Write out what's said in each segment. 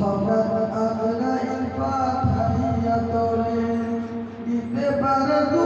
হঠাৎ আপনার পাঠাইয়া তোলে। দিতে পারে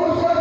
esposa